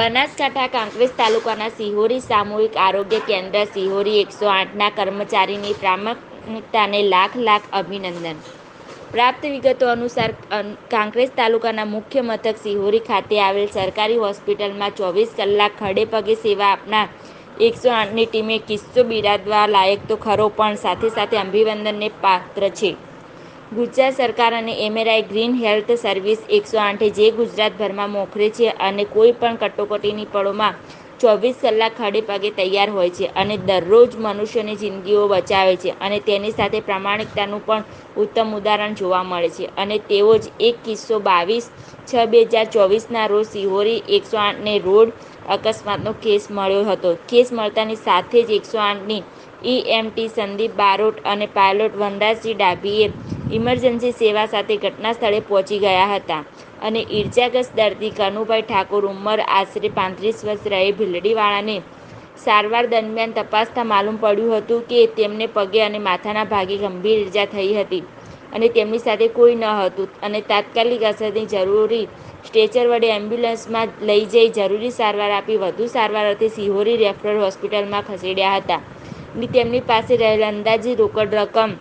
બનાસકાંઠા, કાંકરેજ તાલુકાના સિહોરી સામૂહિક આરોગ્ય કેન્દ્ર સિહોરી એકસો આઠના કર્મચારીની પ્રામાણિકતાને લાખ લાખ અભિનંદન. પ્રાપ્ત વિગતો અનુસાર, અન- કાંકરેજ તાલુકાના મુખ્ય મથક સિહોરી ખાતે આવેલ સરકારી હોસ્પિટલમાં ચોવીસ કલાક ખડે પગે સેવા આપનાર એકસો આઠની ટીમે કિસ્સો બિરાદવા લાયક તો ખરો, પણ સાથે સાથે અભિનંદનને પાત્ર છે. ગુજરાત સરકાર અને એમેરાઈ ગ્રીન હેલ્થ સર્વિસ એકસો આઠે જે ગુજરાતભરમાં મોખરે છે અને કોઈ પણ કટોકટીની પળોમાં ચોવીસ કલાક ખડે પગે તૈયાર હોય છે અને દરરોજ મનુષ્યની જિંદગીઓ બચાવે છે અને તેની સાથે પ્રામાણિકતાનું પણ ઉત્તમ ઉદાહરણ જોવા મળે છે. અને તેવો જ એક કિસ્સો બાવીસ છ બે હજાર ચોવીસના રોજ સિહોરી એકસો આઠને રોડ અકસ્માતનો કેસ મળ્યો હતો. કેસ મળતાની સાથે જ એકસો આઠની ઈએમટી સંદીપ બારોટ અને પાયલોટ વનરાજસિંહ ડાભીએ ઇમરજન્સી સેવા સાથે ઘટના સ્થળે પહોંચી ગયા હતા અને ઈર્જાગ્રસ્ત દર્દી કનુભાઈ ઠાકોર ઉંમર આશરે પાંત્રીસ વર્ષ રહે ભીલડીવાળાને સારવાર દરમિયાન તપાસતા માલુમ પડ્યું હતું કે તેમને પગે અને માથાના ભાગે ગંભીર ઈજા થઈ હતી અને તેમની સાથે કોઈ ન હતું અને તાત્કાલિક અસરની જરૂરી સ્ટ્રેચર વડે એમ્બ્યુલન્સમાં લઈ જઈ જરૂરી સારવાર આપી વધુ સારવાર અર્થે સિહોરી રેફરલ હોસ્પિટલમાં ખસેડ્યા હતા. તેમની પાસે રહેલ અંદાજી રોકડ રકમ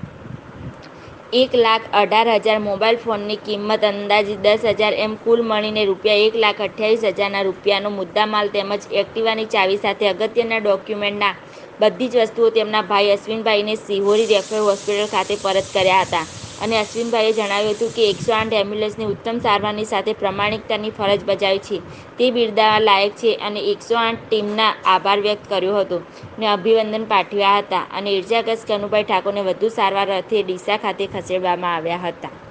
એક લાખ અઢાર હજાર મોબાઈલ ફોનની કિંમત અંદાજે દસ હજાર એમ કુલ મળીને રૂપિયા એક લાખ અઠ્યાવીસ હજારના રૂપિયાનો મુદ્દામાલ તેમજ એક્ટિવાની ચાવી સાથે અગત્યના ડોક્યુમેન્ટના બધી જ વસ્તુઓ તેમના ભાઈ અશ્વિનભાઈને સિહોરી રેફરલ હોસ્પિટલ ખાતે પરત કર્યા હતા. અને અશ્વિનભાઈએ જણાવ્યું હતું કે એકસો આઠ એમ્બ્યુલન્સની ઉત્તમ સારવારની સાથે પ્રમાણિકતાની ફરજ બજાવી છે. તે બિરદાવા લાયક છે અને એકસો આઠ ટીમના આભાર વ્યક્ત કર્યો હતો. ને અભિવંદન પાઠવ્યા હતા અને ઇજાગ્રસ્ત કનુભાઈ ઠાકોરને વધુ સારવાર અર્થે ડીસા ખાતે ખસેડવામાં આવ્યા હતા.